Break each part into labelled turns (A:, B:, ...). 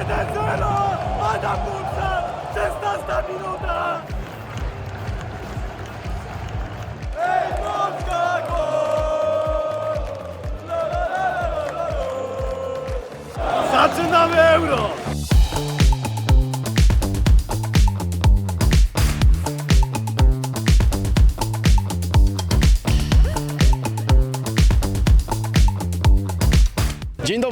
A: Adam Musa! 16 minuta! Ej, Polska, gol!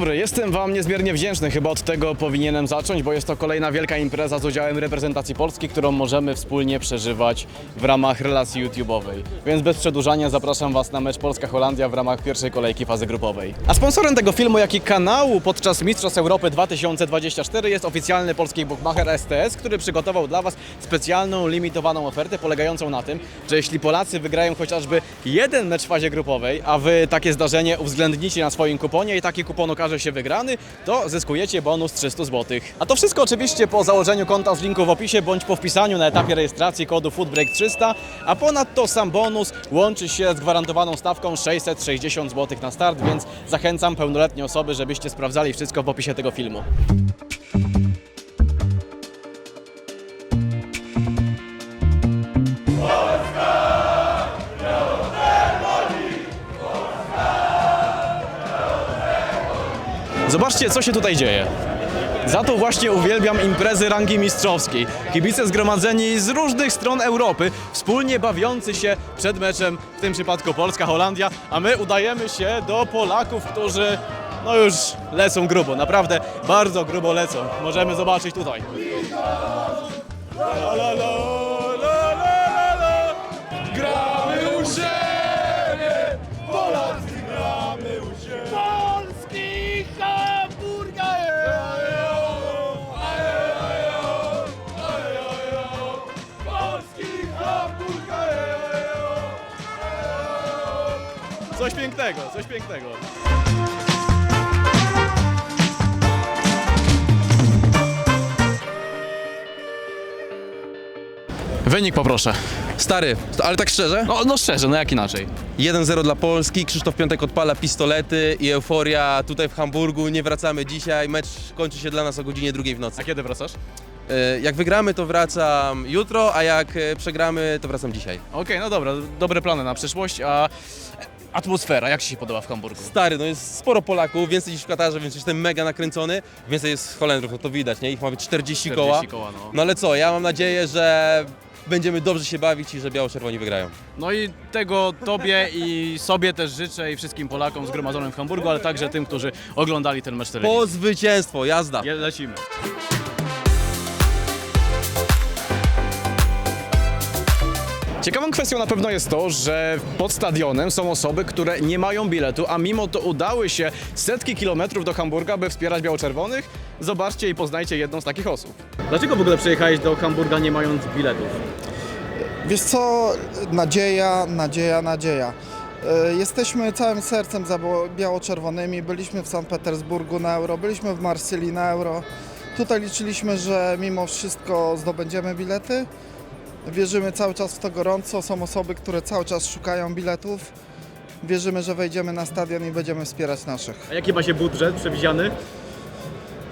B: Dobry, jestem Wam niezmiernie wdzięczny. Chyba od tego powinienem zacząć, bo jest to kolejna wielka impreza z udziałem reprezentacji Polski, którą możemy wspólnie przeżywać w ramach relacji YouTube'owej. Więc bez przedłużania zapraszam Was na mecz Polska-Holandia w ramach pierwszej kolejki fazy grupowej. A sponsorem tego filmu, jak i kanału podczas Mistrzostw Europy 2024 jest oficjalny polski bookmacher STS, który przygotował dla Was specjalną, limitowaną ofertę polegającą na tym, że jeśli Polacy wygrają chociażby jeden mecz w fazie grupowej, a Wy takie zdarzenie uwzględnicie na swoim kuponie i taki kupon okaże się wygrany, to zyskujecie bonus 300 zł. A to wszystko oczywiście po założeniu konta z linku w opisie bądź po wpisaniu na etapie rejestracji kodu FoodBreak300, a ponadto sam bonus łączy się z gwarantowaną stawką 660 zł na start, więc zachęcam pełnoletnie osoby, żebyście sprawdzali wszystko w opisie tego filmu. Zobaczcie, co się tutaj dzieje. Za to właśnie uwielbiam imprezy rangi mistrzowskiej. Kibice zgromadzeni z różnych stron Europy, wspólnie bawiący się przed meczem, w tym przypadku Polska-Holandia, a my udajemy się do Polaków, którzy no już lecą grubo, naprawdę bardzo grubo lecą. Możemy zobaczyć tutaj. La, la, la, Coś pięknego, coś pięknego. Wynik poproszę.
C: Stary, ale tak szczerze?
B: No, no szczerze, no jak inaczej.
C: 1-0 dla Polski, Krzysztof Piątek odpala pistolety i euforia tutaj w Hamburgu. Nie wracamy dzisiaj, mecz kończy się dla nas o godzinie drugiej w nocy.
B: A kiedy wracasz?
C: E, Jak wygramy, to wracam jutro, a jak e, przegramy, to wracam dzisiaj.
B: Okej, no dobra, dobre plany na przyszłość, a atmosfera, jak Ci się podoba w Hamburgu?
C: Stary, no jest sporo Polaków, więcej niż w Katarze, więc jestem mega nakręcony. Więcej jest Holendrów, no to widać, nie? Ich mamy 40, koła.
B: 40 koła, no.
C: No ale co, ja mam nadzieję, że będziemy dobrze się bawić i że biało-czerwoni wygrają.
B: No i tego Tobie i sobie też życzę i wszystkim Polakom zgromadzonym w Hamburgu, ale także tym, którzy oglądali ten mecz telewizji.
C: Po zwycięstwo, jazda!
B: Je- Lecimy. Ciekawą kwestią na pewno jest to, że pod stadionem są osoby, które nie mają biletu, a mimo to udały się setki kilometrów do Hamburga, by wspierać biało-czerwonych. Zobaczcie i poznajcie jedną z takich osób. Dlaczego w ogóle przyjechałeś do Hamburga nie mając biletów?
D: Wiesz co, nadzieja, nadzieja, nadzieja. E, Jesteśmy całym sercem za biało-czerwonymi. Byliśmy w Sankt Petersburgu na euro, byliśmy w Marsylii na euro. Tutaj liczyliśmy, że mimo wszystko zdobędziemy bilety. Wierzymy cały czas w to gorąco. Są osoby, które cały czas szukają biletów. Wierzymy, że wejdziemy na stadion i będziemy wspierać naszych.
B: A jaki macie budżet przewidziany?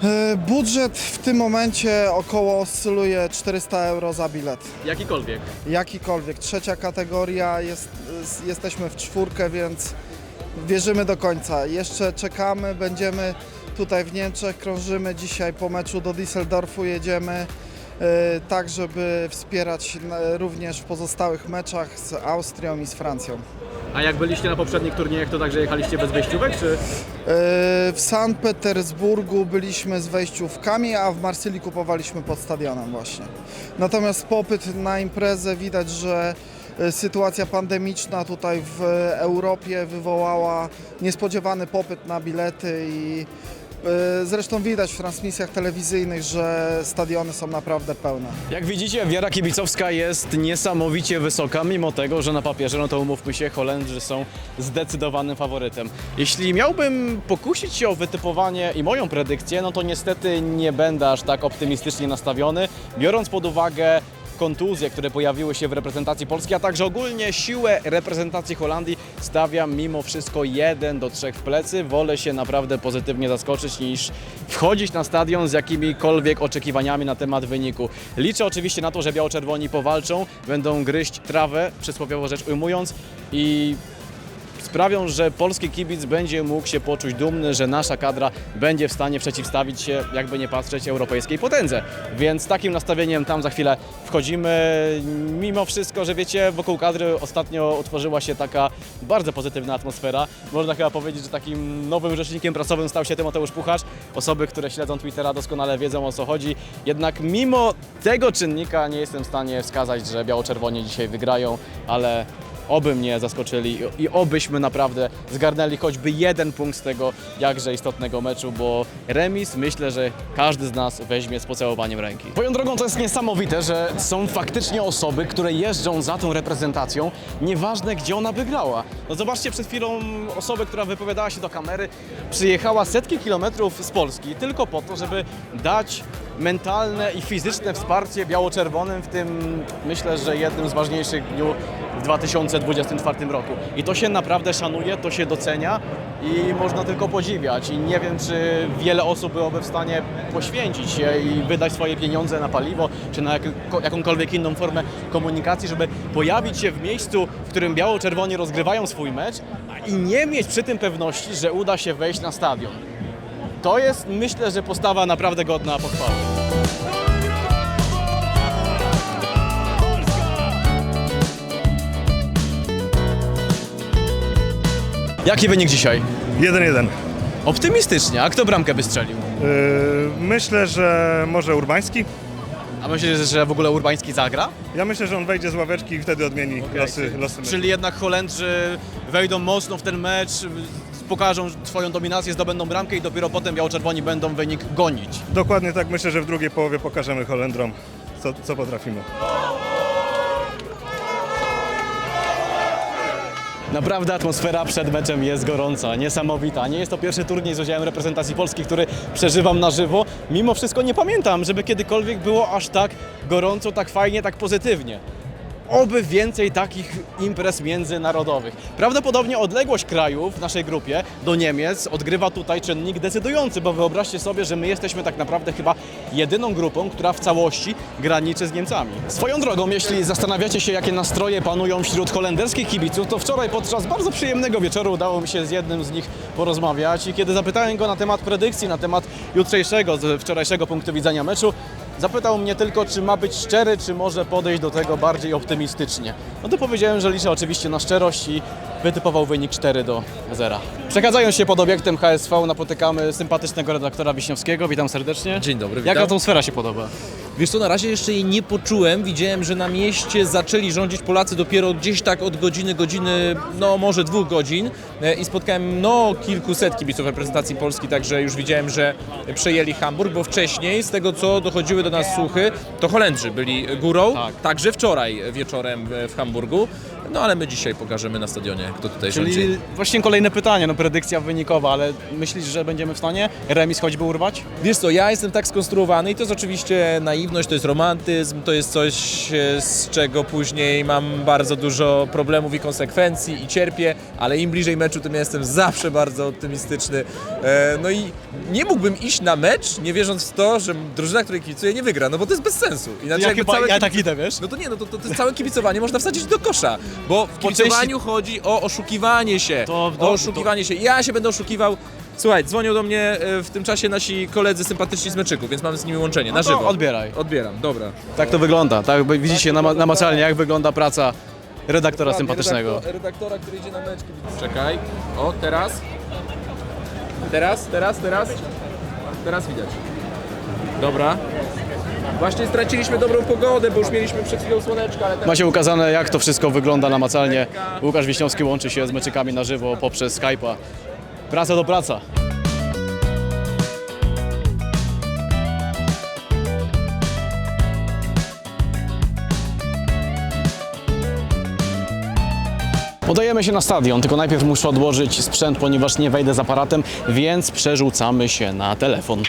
D: E, Budżet w tym momencie około oscyluje 400 euro za bilet.
B: Jakikolwiek.
D: jakikolwiek. Trzecia kategoria, jest, z- jesteśmy w czwórkę, więc wierzymy do końca. Jeszcze czekamy, będziemy tutaj w Niemczech, krążymy dzisiaj po meczu do Düsseldorfu, jedziemy tak, żeby wspierać na- również w pozostałych meczach z Austrią i z Francją.
B: A jak byliście na poprzednich turniejach, to także jechaliście bez wyjściówek, czy?
D: E, W Sankt Petersburgu byliśmy z wejściówkami, a w Marsylii kupowaliśmy pod stadionem właśnie. Natomiast popyt na imprezę widać, że e, sytuacja pandemiczna tutaj w Europie wywołała niespodziewany popyt na bilety i e, zresztą widać w transmisjach telewizyjnych, że stadiony są naprawdę pełne.
B: Jak widzicie, wiara kibicowska jest niesamowicie wysoka, mimo tego, że na papierze, no to umówmy się, Holendrzy są zdecydowanym faworytem. Jeśli miałbym pokusić się o wytypowanie i moją predykcję, no to niestety nie będę aż tak optymistycznie nastawiony, biorąc pod uwagę kontuzje, które pojawiły się w reprezentacji Polski, a także ogólnie siłę reprezentacji Holandii stawiam mimo wszystko 1 do 3 w plecy. Wolę się naprawdę pozytywnie zaskoczyć niż wchodzić na stadion z jakimikolwiek oczekiwaniami na temat wyniku. Liczę oczywiście na to, że biało-czerwoni powalczą, będą gryźć trawę, przysłowiowo rzecz ujmując i sprawią, że polski kibic będzie mógł się poczuć dumny, że nasza kadra będzie w stanie przeciwstawić się, jakby nie patrzeć, europejskiej potędze. Więc takim nastawieniem tam za chwilę wchodzimy. Mimo wszystko, że wiecie, wokół kadry ostatnio utworzyła się taka bardzo pozytywna atmosfera. Można chyba powiedzieć, że takim nowym rzecznikiem prasowym stał się Tymoteusz Pucharz. Osoby, które śledzą Twittera doskonale wiedzą o co chodzi. Jednak mimo tego czynnika nie jestem w stanie wskazać, że biało-czerwoni dzisiaj wygrają, ale oby mnie zaskoczyli i obyśmy naprawdę zgarnęli choćby jeden punkt z tego jakże istotnego meczu, bo remis myślę, że każdy z nas weźmie z pocałowaniem ręki. Swoją drogą to jest niesamowite, że są faktycznie osoby, które jeżdżą za tą reprezentacją, nieważne gdzie ona wygrała. No zobaczcie przed chwilą osobę, która wypowiadała się do kamery, przyjechała setki kilometrów z Polski tylko po to, żeby dać mentalne i fizyczne wsparcie biało-czerwonym w tym, myślę, że jednym z ważniejszych dniu w 2024 roku. I to się naprawdę szanuje, to się docenia i można tylko podziwiać. I nie wiem, czy wiele osób byłoby w stanie poświęcić się i wydać swoje pieniądze na paliwo, czy na jak- jakąkolwiek inną formę komunikacji, żeby pojawić się w miejscu, w którym biało-czerwoni rozgrywają swój mecz i nie mieć przy tym pewności, że uda się wejść na stadion. To jest, myślę, że postawa naprawdę godna pochwały. Jaki wynik dzisiaj?
E: 1-1.
B: Optymistycznie. A kto bramkę wystrzelił?
E: Yy, myślę, że może Urbański.
B: A myślisz, że w ogóle Urbański zagra?
E: Ja myślę, że on wejdzie z ławeczki i wtedy odmieni losy, losy meczu.
B: Czyli jednak Holendrzy wejdą mocno w ten mecz, pokażą swoją dominację, zdobędą bramkę i dopiero potem biało-czerwoni będą wynik gonić.
E: Dokładnie tak. Myślę, że w drugiej połowie pokażemy Holendrom, co, co potrafimy.
B: Naprawdę atmosfera przed meczem jest gorąca, niesamowita. Nie jest to pierwszy turniej z udziałem reprezentacji Polski, który przeżywam na żywo. Mimo wszystko nie pamiętam, żeby kiedykolwiek było aż tak gorąco, tak fajnie, tak pozytywnie. Oby więcej takich imprez międzynarodowych. Prawdopodobnie odległość kraju w naszej grupie do Niemiec odgrywa tutaj czynnik decydujący, bo wyobraźcie sobie, że my jesteśmy tak naprawdę chyba jedyną grupą, która w całości graniczy z Niemcami. Swoją drogą, jeśli zastanawiacie się, jakie nastroje panują wśród holenderskich kibiców, to wczoraj podczas bardzo przyjemnego wieczoru udało mi się z jednym z nich porozmawiać i kiedy zapytałem go na temat predykcji, na temat jutrzejszego, z wczorajszego punktu widzenia meczu, Zapytał mnie tylko, czy ma być szczery, czy może podejść do tego bardziej optymistycznie. No to powiedziałem, że liczę oczywiście na szczerość i wytypował wynik 4 do 0. Przechadzając się pod obiektem HSV napotykamy sympatycznego redaktora Wiśniowskiego. Witam serdecznie.
F: Dzień dobry,
B: Jak
F: witam.
B: atmosfera się podoba?
F: Wiesz co, na razie jeszcze jej nie poczułem. Widziałem, że na mieście zaczęli rządzić Polacy dopiero gdzieś tak od godziny, godziny, no może dwóch godzin E, i spotkałem no kilkuset kibiców reprezentacji Polski, także już widziałem, że przejęli Hamburg, bo wcześniej z tego co dochodziły do nas słuchy, to Holendrzy byli górą,
B: Tak.
F: także wczoraj wieczorem w Hamburgu. No ale my dzisiaj pokażemy na stadionie, kto tutaj rządzi.
B: Czyli właśnie kolejne pytanie, no predykcja wynikowa, ale myślisz, że będziemy w stanie remis choćby urwać?
F: Wiesz co, ja jestem tak skonstruowany i to jest oczywiście naiwność, to jest romantyzm, to jest coś, e, z czego później mam bardzo dużo problemów i konsekwencji i cierpię, ale im bliżej meczu, tym ja jestem zawsze bardzo optymistyczny. E, No i nie mógłbym iść na mecz, nie wierząc w to, że drużyna, której kibicuję, nie wygra, no bo to jest bez sensu. Inaczej
B: Ja,
F: jakby
B: chyba,
F: całe
B: ja
F: kibic-
B: tak idę, wiesz?
F: no to nie, no to, to, to całe kibicowanie można wsadzić do kosza, bo w kibicowaniu chodzi o oszukiwanie się,
B: To-
F: o
B: to-
F: oszukiwanie się. Ja się będę oszukiwał. Słuchaj, dzwonią do mnie e, w tym czasie nasi koledzy sympatyczni z meczyku, więc mamy z nimi łączenie, na
B: No to
F: żywo.
B: odbieraj.
F: Odbieram, dobra.
B: Tak to wygląda, tak bo widzicie nama- namacalnie, jak wygląda praca redaktora
F: Dokładnie,
B: sympatycznego.
F: Redaktor, redaktora, który idzie na mecz. kibic- Czekaj, o teraz. Teraz, teraz, teraz. Teraz widać. Dobra. Właśnie straciliśmy dobrą pogodę, bo już mieliśmy przed chwilą słoneczko, ale teraz...
B: Ukazane, jak to wszystko wygląda namacalnie. Łukasz Wiśniowski łączy się z meczykami na żywo poprzez Skype'a. Praca do praca. Podajemy się na stadion, tylko najpierw muszę odłożyć sprzęt, ponieważ nie wejdę z aparatem, więc przerzucamy się na telefon.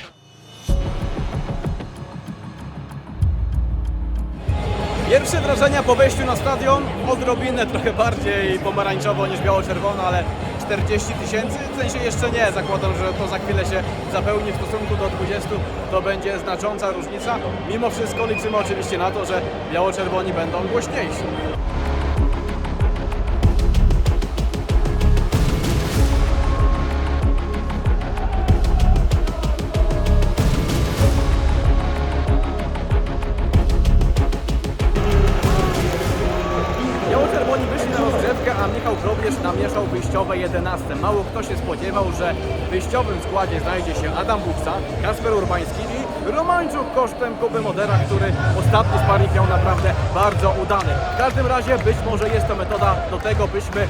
B: Pierwsze wrażenia po wejściu na stadion, odrobinę trochę bardziej pomarańczowo niż biało-czerwono, ale 40 tysięcy, w sensie jeszcze nie, zakładam, że to za chwilę się zapełni w stosunku do 20, to będzie znacząca różnica. Mimo wszystko liczymy oczywiście na to, że biało-czerwoni będą głośniejsi. 2011 mało kto się spodziewał, że w wyjściowym składzie znajdzie się Adam Buksa, Kasper Urbański i Romańczuk kosztem Kuby Modera, który ostatni sparring miał naprawdę bardzo udany. W każdym razie być może jest to metoda do tego, byśmy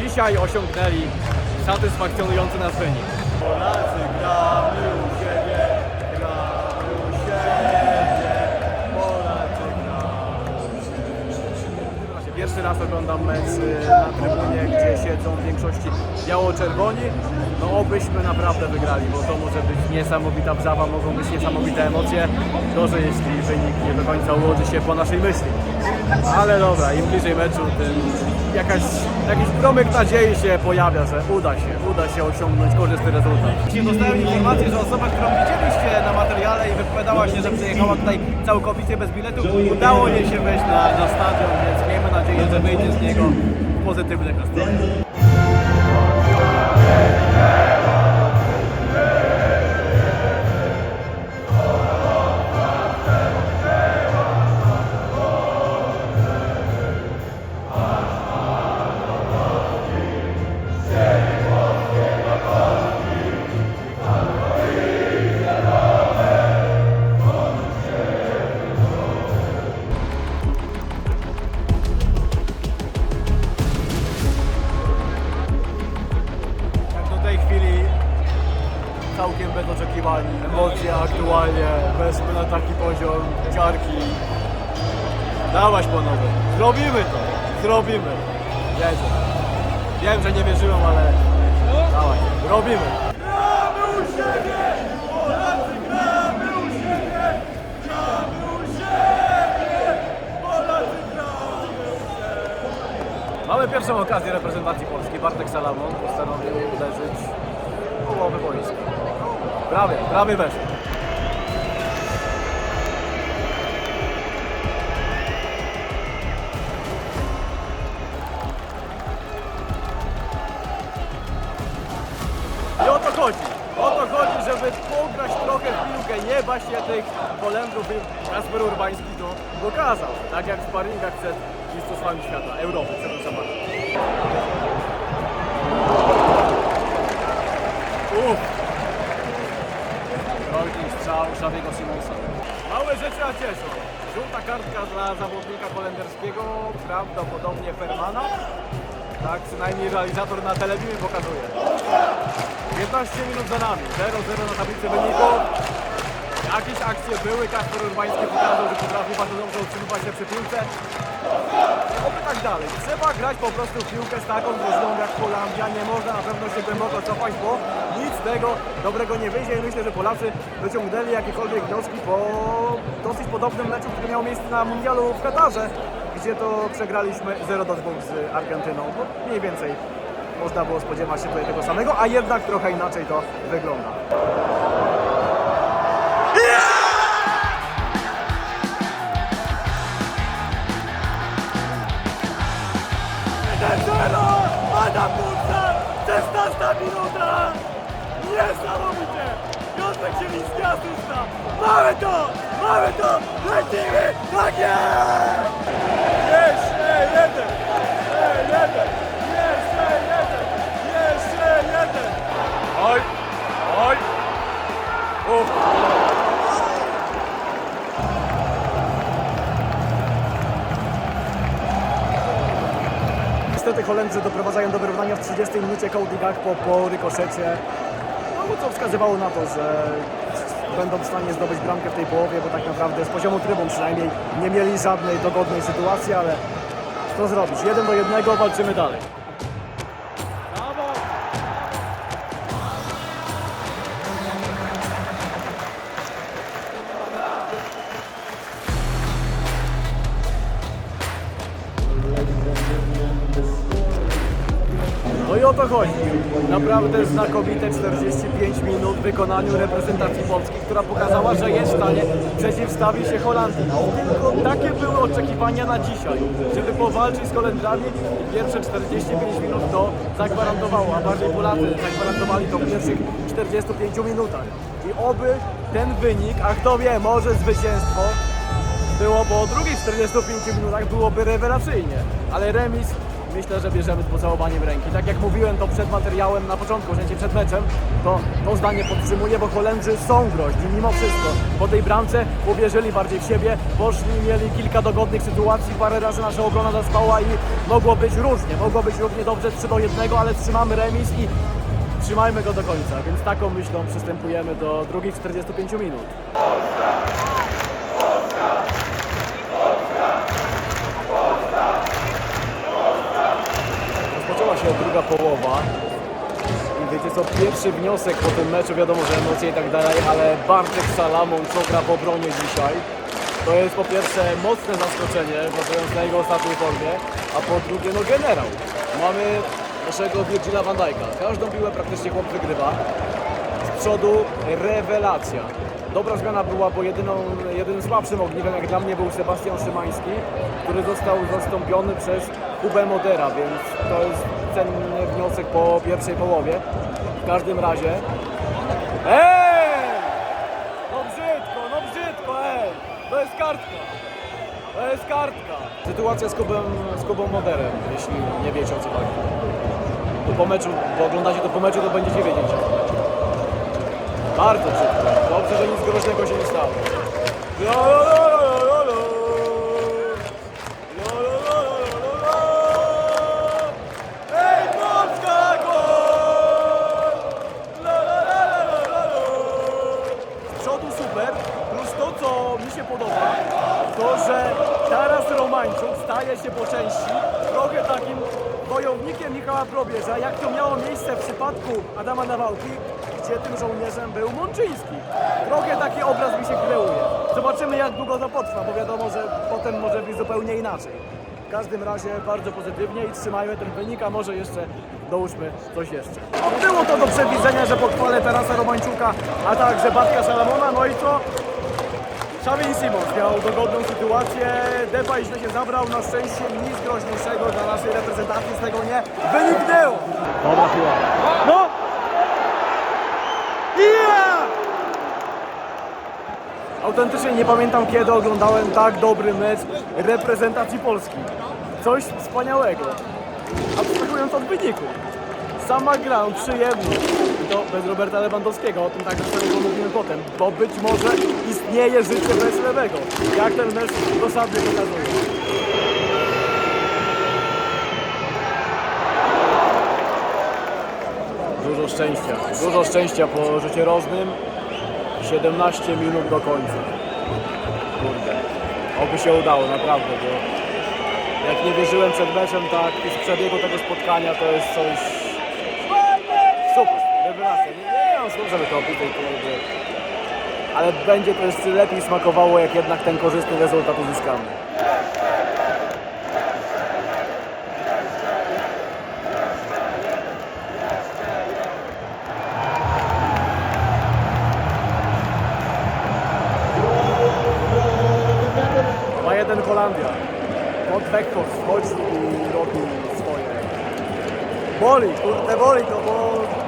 B: dzisiaj osiągnęli satysfakcjonujący nas wynik. Polacy gramy! Pierwszy raz oglądam mecz na trybunie, gdzie siedzą w większości biało-czerwoni. No obyśmy naprawdę wygrali, bo to może być niesamowita wrzawa, mogą być niesamowite emocje. Gorzej, jeśli wynik nie do końca ułoży się po naszej myśli. Ale dobra, im bliżej meczu, tym jakaś, jakiś promyk nadziei się pojawia, że uda się, uda się osiągnąć korzystny rezultat. Dostałem informację, że osoba, którą widzieliście na materiale i wypowiadała się, że przyjechała tutaj całkowicie bez biletu, udało jej się wejść na, na stadion, nadzieję, że wyjdzie z niego pozytywne nastroje. Mamy pierwszą okazję reprezentacji Polski. Bartek Salamon postanowił uderzyć połowę boiska. Prawie, prawie weszło. I o to chodzi. O to chodzi, żeby pograć trochę w piłkę, nie bać się tych Holendrów i Kasper Urbański to pokazał. Tak jak w sparingach przed Mistrzostwami Świata, Europy, przepraszam bardzo. Uff. Rolking strzał Xaviego Simonsa. Małe rzeczy a cieszą. Żółta kartka dla zawodnika holenderskiego, prawdopodobnie Fermana. Tak przynajmniej realizator na telewizji pokazuje. 15 minut za nami, 0-0 na tablicy wyników. Jakieś akcje były, Kasper Urbański pokazał, że potrafi bardzo dobrze utrzymywać się przy piłce. Dalej. Trzeba grać po prostu w piłkę z taką drużyną jak Holandia. Nie można na pewno się głęboko cofać, bo nic tego dobrego nie wyjdzie i myślę, że Polacy wyciągnęli jakiekolwiek wnioski po dosyć podobnym meczu, który miał miejsce na mundialu w Katarze, gdzie to przegraliśmy 0 do 2 z Argentyną. Bo mniej więcej można było spodziewać się tutaj tego samego, a jednak trochę inaczej to wygląda.
A: Adam Buksa! 16 minuta! Niesamowicie! Piotrek Zieliński asysta! Mamy to! Mamy to! Lecimy! Tak jest! Jeszcze jeden! Jeszcze jeden! Jeszcze jeden! Jeszcze jeden!
B: Oj! Oj! Uff. Niestety Holendrzy doprowadzają do wyrównania w 30 minucie Cody Gakpo po rykoszecie. No co wskazywało na to, że będą w stanie zdobyć bramkę w tej połowie, bo tak naprawdę z poziomu trybun przynajmniej nie mieli żadnej dogodnej sytuacji, ale co zrobić? Jeden do jednego, walczymy dalej. To chodzi. Naprawdę znakomite 45 minut w wykonaniu reprezentacji Polski, która pokazała, że jest w stanie przeciwstawić się Holandii. Tylko takie były oczekiwania na dzisiaj, żeby powalczyć z Holendrami i pierwsze 45 minut to zagwarantowało, a bardziej Polacy zagwarantowali to w pierwszych 45 minutach. I oby ten wynik, a kto wie, może zwycięstwo, było po drugich 45 minutach byłoby rewelacyjnie, ale remis myślę, że bierzemy z pocałowaniem ręki. Tak jak mówiłem to przed materiałem na początku, że przed meczem, to to zdanie podtrzymuję, bo Holendrzy są groźni mimo wszystko. Po tej bramce uwierzyli bardziej w siebie, poszli, mieli kilka dogodnych sytuacji, parę razy nasza obrona zaspała i mogło być różnie, mogło być równie dobrze 3 do 1, ale trzymamy remis i trzymajmy go do końca, więc taką myślą przystępujemy do drugich 45 minut. Rozpoczęła się druga połowa. I wiecie co, pierwszy wniosek po tym meczu, wiadomo, że emocje i tak dalej, ale Bartek Salamon, co gra w obronie dzisiaj, to jest po pierwsze mocne zaskoczenie, bazując na jego ostatniej formie, a po drugie, no generał. Mamy naszego Virgila van Dijk'a. Każdą piłę praktycznie chłop wygrywa. Z przodu rewelacja. Dobra zmiana była, bo jedyną, jedynym słabszym ogniwem jak dla mnie był Sebastian Szymański, który został zastąpiony przez Kubę Modera, więc to jest cenny wniosek po pierwszej połowie. W każdym razie... Ej! No brzydko, no brzydko, ej! To jest kartka! To jest kartka! Sytuacja z Kubą, z Kubą Moderem, jeśli nie wiecie o co chodzi. To po meczu, bo oglądacie to po meczu, to będziecie wiedzieć. Bardzo brzydko. Dobrze, że nic groźnego się nie stało. Staje się po części trochę takim wojownikiem Michała Probierza, jak to miało miejsce w przypadku Adama Nawałki, gdzie tym żołnierzem był Mączyński. Trochę taki obraz mi się kreuje. Zobaczymy jak długo to potrwa, bo wiadomo, że potem może być zupełnie inaczej. W każdym razie bardzo pozytywnie i trzymajmy ten wynik, a może jeszcze dołóżmy coś jeszcze. Było to do przewidzenia, że pochwalę Tarasa Romańczuka, a także Bartka Salamona, no i co? Xavi Simons miał dogodną sytuację, Depay źle się zabrał, na szczęście nic groźniejszego dla naszej reprezentacji z tego nie wyniknęło. Dobra piła. No! Yeah! Autentycznie nie pamiętam kiedy oglądałem tak dobry mecz reprezentacji Polski. Coś wspaniałego. Abstrahując od wyniku. Sama gra, przyjemność. To bez Roberta Lewandowskiego, o tym także sobie pomówimy potem, bo być może istnieje życie bez lewego. Jak ten mecz dosadnie pokazuje. Dużo szczęścia. Dużo szczęścia po życie roznym. 17 minut do końca. Kurde. Oby się udało, naprawdę, bo jak nie wierzyłem przed meczem, tak z przebiegu tego spotkania to jest coś super, rewelacja. Słów, żeby to kurde. ale będzie to jeszcze lepiej smakowało, jak jednak ten korzystny rezultat uzyskamy. Ma jeden Holandia. Od Weghorst wchodzi i robi swoje. Boli, kurde, boli to, bo...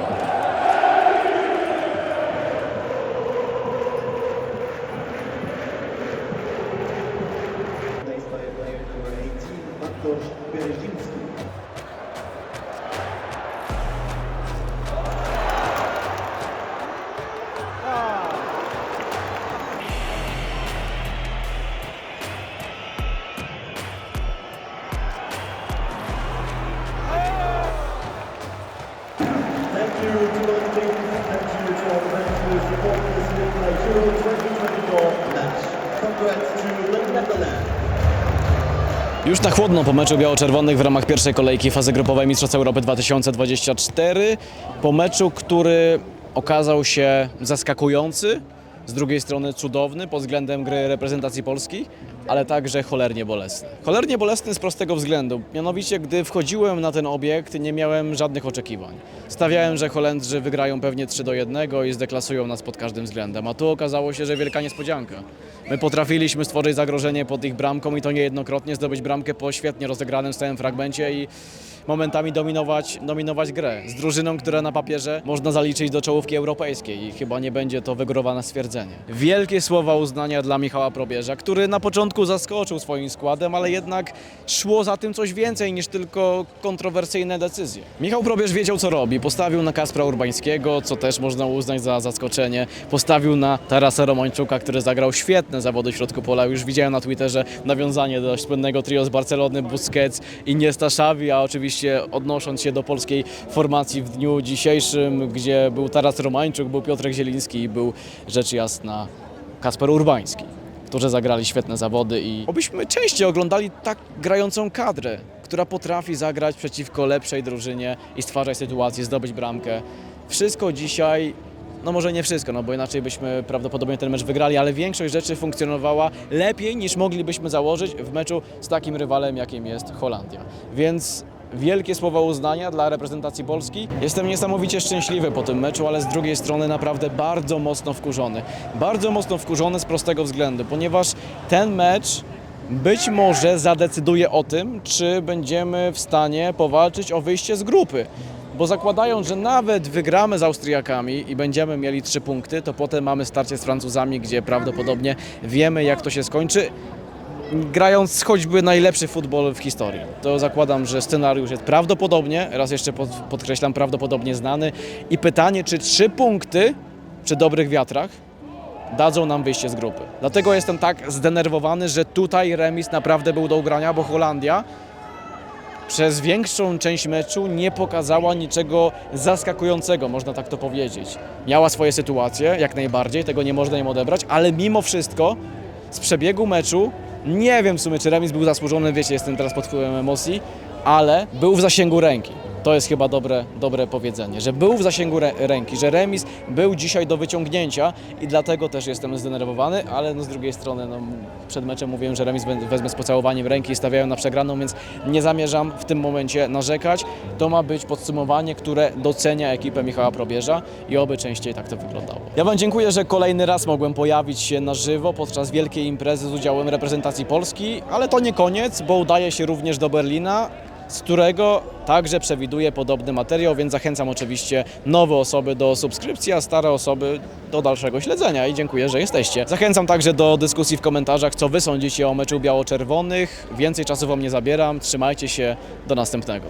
G: Już na chłodno po meczu biało-czerwonych w ramach pierwszej kolejki fazy grupowej Mistrzostw Europy 2024. Po meczu, który okazał się zaskakujący, z drugiej strony cudowny pod względem gry reprezentacji Polski.
B: Ale także cholernie bolesny. Cholernie bolesny z prostego względu. Mianowicie, gdy wchodziłem na ten obiekt, nie miałem żadnych oczekiwań. Stawiałem, że Holendrzy wygrają pewnie 3 do 1 i zdeklasują nas pod każdym względem, a tu okazało się, że wielka niespodzianka. My potrafiliśmy stworzyć zagrożenie pod ich bramką i to niejednokrotnie, zdobyć bramkę po świetnie rozegranym stałym fragmencie i momentami dominować, dominować grę. Z drużyną, która na papierze można zaliczyć do czołówki europejskiej i chyba nie będzie to wygórowane stwierdzenie. Wielkie słowa uznania dla Michała Probierza, który na początku zaskoczył swoim składem, ale jednak szło za tym coś więcej niż tylko kontrowersyjne decyzje. Michał Probierz wiedział co robi. Postawił na Kaspra Urbańskiego, co też można uznać za zaskoczenie. Postawił na Tarasa Romańczuka, który zagrał świetne zawody w środku pola. Już widziałem na Twitterze nawiązanie do słynnego trio z Barcelony, Busquets i Niesta Xavi, a oczywiście odnosząc się do polskiej formacji w dniu dzisiejszym, gdzie był Taras Romańczuk, był Piotrek Zieliński i był rzecz jasna Kasper Urbański, którzy zagrali świetne zawody i obyśmy częściej oglądali tak grającą kadrę, która potrafi zagrać przeciwko lepszej drużynie i stwarzać sytuację, zdobyć bramkę. Wszystko dzisiaj no może nie wszystko, no bo inaczej byśmy prawdopodobnie ten mecz wygrali, ale większość rzeczy funkcjonowała lepiej niż moglibyśmy założyć w meczu z takim rywalem, jakim jest Holandia. Więc wielkie słowa uznania dla reprezentacji Polski. Jestem niesamowicie szczęśliwy po tym meczu, ale z drugiej strony naprawdę bardzo mocno wkurzony. Bardzo mocno wkurzony z prostego względu, ponieważ ten mecz być może zadecyduje o tym, czy będziemy w stanie powalczyć o wyjście z grupy. Bo zakładając, że nawet wygramy z Austriakami i będziemy mieli trzy punkty, to potem mamy starcie z Francuzami, gdzie prawdopodobnie wiemy, jak to się skończy. Grając choćby najlepszy futbol w historii. To zakładam, że scenariusz jest prawdopodobnie, raz jeszcze pod, podkreślam, prawdopodobnie znany. I pytanie, czy trzy punkty przy dobrych wiatrach dadzą nam wyjście z grupy. Dlatego jestem tak zdenerwowany, że tutaj remis naprawdę był do ugrania, bo Holandia przez większą część meczu nie pokazała niczego zaskakującego, można tak to powiedzieć. Miała swoje sytuacje, jak najbardziej, tego nie można im odebrać, ale mimo wszystko z przebiegu meczu, nie wiem w sumie, czy remis był zasłużony, wiecie, jestem teraz pod wpływem emocji, ale był w zasięgu ręki. To jest chyba dobre, dobre powiedzenie, że był w zasięgu rę- ręki, że remis był dzisiaj do wyciągnięcia i dlatego też jestem zdenerwowany, ale no z drugiej strony no, przed meczem mówiłem, że remis wezmę z pocałowaniem ręki i stawiają na przegraną, więc nie zamierzam w tym momencie narzekać. To ma być podsumowanie, które docenia ekipę Michała Probierza i oby częściej tak to wyglądało. Ja Wam dziękuję, że kolejny raz mogłem pojawić się na żywo podczas wielkiej imprezy z udziałem reprezentacji Polski, ale to nie koniec, bo udaje się również do Berlina, z którego także przewiduję podobny materiał, więc zachęcam oczywiście nowe osoby do subskrypcji, a stare osoby do dalszego śledzenia i dziękuję, że jesteście. Zachęcam także do dyskusji w komentarzach, co Wy sądzicie o meczu biało-czerwonych. Więcej czasu Wam nie zabieram, trzymajcie się, do następnego.